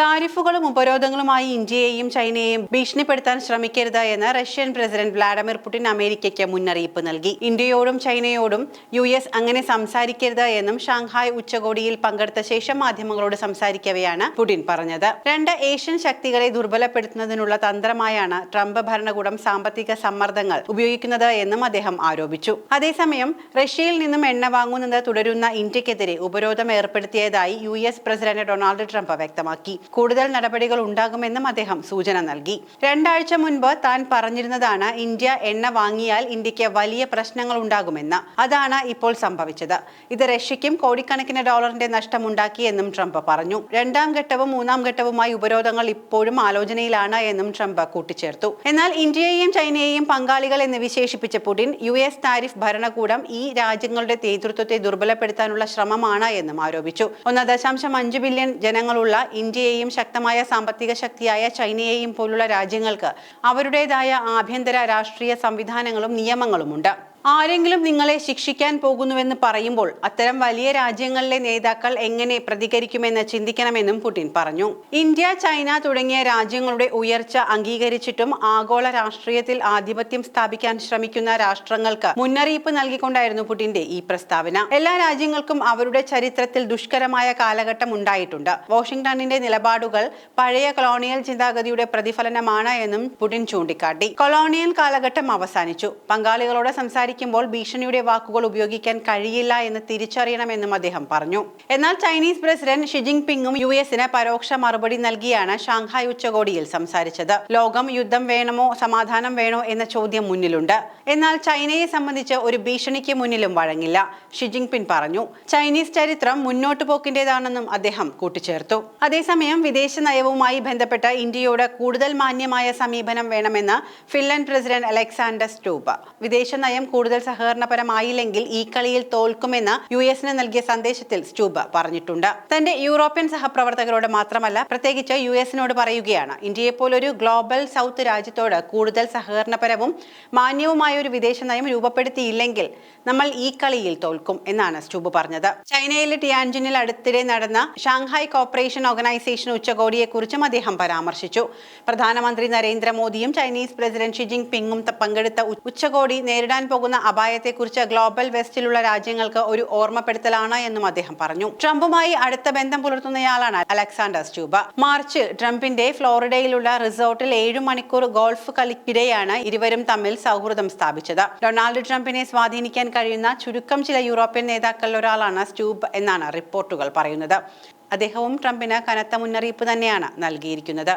താരിഫുകളും ഉപരോധങ്ങളുമായി ഇന്ത്യയെയും ചൈനയെയും ഭീഷണിപ്പെടുത്താൻ ശ്രമിക്കരുത് എന്ന് Russian president Vladimir Putin അമേരിക്കയ്ക്ക് മുന്നറിയിപ്പ് നൽകി. ഇന്ത്യയോടും ചൈനയോടും യു എസ് അങ്ങനെ സംസാരിക്കരുത് എന്നും ഷാങ്ഹായ് ഉച്ചകോടിയിൽ പങ്കെടുത്ത ശേഷം മാധ്യമങ്ങളോട് സംസാരിക്കവെയാണ് പുടിൻ പറഞ്ഞത്. രണ്ട് ഏഷ്യൻ ശക്തികളെ ദുർബലപ്പെടുത്തുന്നതിനുള്ള തന്ത്രമായാണ് ട്രംപ് ഭരണകൂടം സാമ്പത്തിക സമ്മർദ്ദങ്ങൾ ഉപയോഗിക്കുന്നത് എന്നും അദ്ദേഹം ആരോപിച്ചു. അതേസമയം റഷ്യയിൽ നിന്നും എണ്ണ വാങ്ങുന്നത് തുടരുന്ന ഇന്ത്യക്കെതിരെ ഉപരോധം ഏർപ്പെടുത്തിയതായി U S president Donald Trump വ്യക്തമാക്കി. കൂടുതൽ നടപടികൾ ഉണ്ടാകുമെന്നും അദ്ദേഹം സൂചന നൽകി. രണ്ടാഴ്ച മുൻപ് താൻ പറഞ്ഞിരുന്നതാണ് ഇന്ത്യ എണ്ണ വാങ്ങിയാൽ ഇന്ത്യയ്ക്ക് വലിയ പ്രശ്നങ്ങൾ ഉണ്ടാകുമെന്ന്. അതാണ് ഇപ്പോൾ സംഭവിച്ചത്. ഇത് റഷ്യയ്ക്കും കോടിക്കണക്കിന് ഡോളറിന്റെ നഷ്ടമുണ്ടാക്കിയെന്നും ട്രംപ് പറഞ്ഞു. രണ്ടാം ഘട്ടവും മൂന്നാം ഘട്ടവുമായി ഉപരോധങ്ങൾ ഇപ്പോഴും ആലോചനയിലാണ് എന്നും ട്രംപ് കൂട്ടിച്ചേർത്തു. എന്നാൽ ഇന്ത്യയെയും ചൈനയെയും പങ്കാളികൾ എന്ന് വിശേഷിപ്പിച്ച പുടിൻ യു എസ് താരിഫ് ഭരണകൂടം ഈ രാജ്യങ്ങളുടെ നേതൃത്വത്തെ ദുർബലപ്പെടുത്താനുള്ള ശ്രമമാണ് എന്നും ആരോപിച്ചു. ഒന്ന് ദശാംശം അഞ്ച് ബില്യൺ ജനങ്ങളുള്ള ഇന്ത്യയെയും ശക്തമായ സാമ്പത്തിക ശക്തിയായ ചൈനയെയും പോലുള്ള രാജ്യങ്ങൾക്ക് അവരുടേതായ ആഭ്യന്തര രാഷ്ട്രീയ സംവിധാനങ്ങളും നിയമങ്ങളുമുണ്ട്. ആരെങ്കിലും നിങ്ങളെ ശിക്ഷിക്കാൻ പോകുന്നുവെന്ന് പറയുമ്പോൾ അത്തരം വലിയ രാജ്യങ്ങളിലെ നേതാക്കൾ എങ്ങനെ പ്രതികരിക്കുമെന്ന് ചിന്തിക്കണമെന്നും പുടിൻ പറഞ്ഞു. ഇന്ത്യ ചൈന തുടങ്ങിയ രാജ്യങ്ങളുടെ ഉയർച്ച അംഗീകരിച്ചിട്ടും ആഗോള രാഷ്ട്രീയത്തിൽ ആധിപത്യം സ്ഥാപിക്കാൻ ശ്രമിക്കുന്ന രാഷ്ട്രങ്ങൾക്ക് മുന്നറിയിപ്പ് നൽകിക്കൊണ്ടായിരുന്നു പുടിന്റെ ഈ പ്രസ്താവന. എല്ലാ രാജ്യങ്ങൾക്കും അവരുടെ ചരിത്രത്തിൽ ദുഷ്കരമായ കാലഘട്ടം ഉണ്ടായിട്ടുണ്ട്. വാഷിംഗ്ടണിന്റെ നിലപാടുകൾ പഴയ കൊളോണിയൽ ചിന്താഗതിയുടെ പ്രതിഫലനമാണ് എന്നും പുടിൻ ചൂണ്ടിക്കാട്ടി. കൊളോണിയൽ കാലഘട്ടം അവസാനിച്ചു. പങ്കാളികളോട് സംസാരിക്കുമ്പോൾ ഭീഷണിയുടെ വാക്കുകൾ ഉപയോഗിക്കാൻ കഴിയില്ല എന്ന് തിരിച്ചറിയണമെന്നും അദ്ദേഹം പറഞ്ഞു. എന്നാൽ ചൈനീസ് പ്രസിഡന്റ് ഷിജിങ് പിങ്ങും യു എസിന് പരോക്ഷ മറുപടി നൽകിയാണ് ഷാങ്ഹായ് ഉച്ചകോടിയിൽ സംസാരിച്ചത്. ലോകം യുദ്ധം വേണമോ സമാധാനം വേണോ എന്ന ചോദ്യം മുന്നിലുണ്ട്. എന്നാൽ ചൈനയെ സംബന്ധിച്ച് ഒരു ഭീഷണിക്ക് മുന്നിലും വഴങ്ങില്ല ഷിജിങ് പിൻ പറഞ്ഞു. ചൈനീസ് ചരിത്രം മുന്നോട്ടു പോക്കിന്റേതാണെന്നും അദ്ദേഹം കൂട്ടിച്ചേർത്തു. അതേസമയം വിദേശ നയവുമായി ബന്ധപ്പെട്ട ഇന്ത്യയോട് കൂടുതൽ മാന്യമായ സമീപനം വേണമെന്ന് ഫിൻലൻഡ് പ്രസിഡന്റ് അലക്സാണ്ടർ സ്റ്റൂബ. വിദേശ നയം കൂടുതൽ സഹകരണപരമായില്ലെങ്കിൽ ഈ കളിയിൽ തോൽക്കുമെന്ന് യു എസിന് നൽകിയ സന്ദേശത്തിൽ സ്റ്റൂബ പറഞ്ഞിട്ടുണ്ട്. തന്റെ യൂറോപ്യൻ സഹപ്രവർത്തകരോട് മാത്രമല്ല പ്രത്യേകിച്ച് യു എസിനോട് പറയുകയാണ്. ഇന്ത്യയെപ്പോലൊരു ഗ്ലോബൽ സൗത്ത് രാജ്യത്തോട് കൂടുതൽ സഹകരണപരവും മാന്യവുമായ ഒരു വിദേശ നയം രൂപപ്പെടുത്തിയില്ലെങ്കിൽ നമ്മൾ ഈ കളിയിൽ തോൽക്കും എന്നാണ് സ്റ്റൂബ് പറഞ്ഞത്. ചൈനയിലെ ടിയാൻജിനിൽ അടുത്തിടെ നടന്ന ഷാങ്ഹായ് കോപ്പറേഷൻ ഓർഗനൈസേഷൻ ഉച്ചകോടിയെക്കുറിച്ചും അദ്ദേഹം പരാമർശിച്ചു. പ്രധാനമന്ത്രി നരേന്ദ്രമോദിയും ചൈനീസ് പ്രസിഡന്റ് ഷിജിങ് പിങ്ങും ത- പങ്കെടുത്ത ഉച്ചകോടി നേരിടാൻ പോകുന്ന അപായത്തെക്കുറിച്ച് ഗ്ലോബൽ വെസ്റ്റിലുള്ള രാജ്യങ്ങൾക്ക് ഒരു ഓർമ്മപ്പെടുത്തലാണ് എന്നും അദ്ദേഹം പറഞ്ഞു. ട്രംപുമായി അടുത്ത ബന്ധം പുലർത്തുന്നയാളാണ് അലക്സാണ്ടർ സ്റ്റൂബ. മാർച്ച് ട്രംപിന്റെ ഫ്ലോറിഡയിലുള്ള റിസോർട്ടിൽ ഏഴു മണിക്കൂർ ഗോൾഫ് കളിക്കിടെയാണ് ഇരുവരും തമ്മിൽ സൗഹൃദം സ്ഥാപിച്ചത്. ഡൊണാൾഡ് ട്രംപിനെ സ്വാധീനിക്കാൻ കഴിയുന്ന ചുരുക്കം ചില യൂറോപ്യൻ നേതാക്കളിൽ ഒരാളാണ് സ്റ്റൂബ് എന്നാണ് റിപ്പോർട്ടുകൾ പറയുന്നത്. അദ്ദേഹവും ട്രംപിന് കനത്ത മുന്നറിയിപ്പ് തന്നെയാണ് നൽകിയിരിക്കുന്നത്.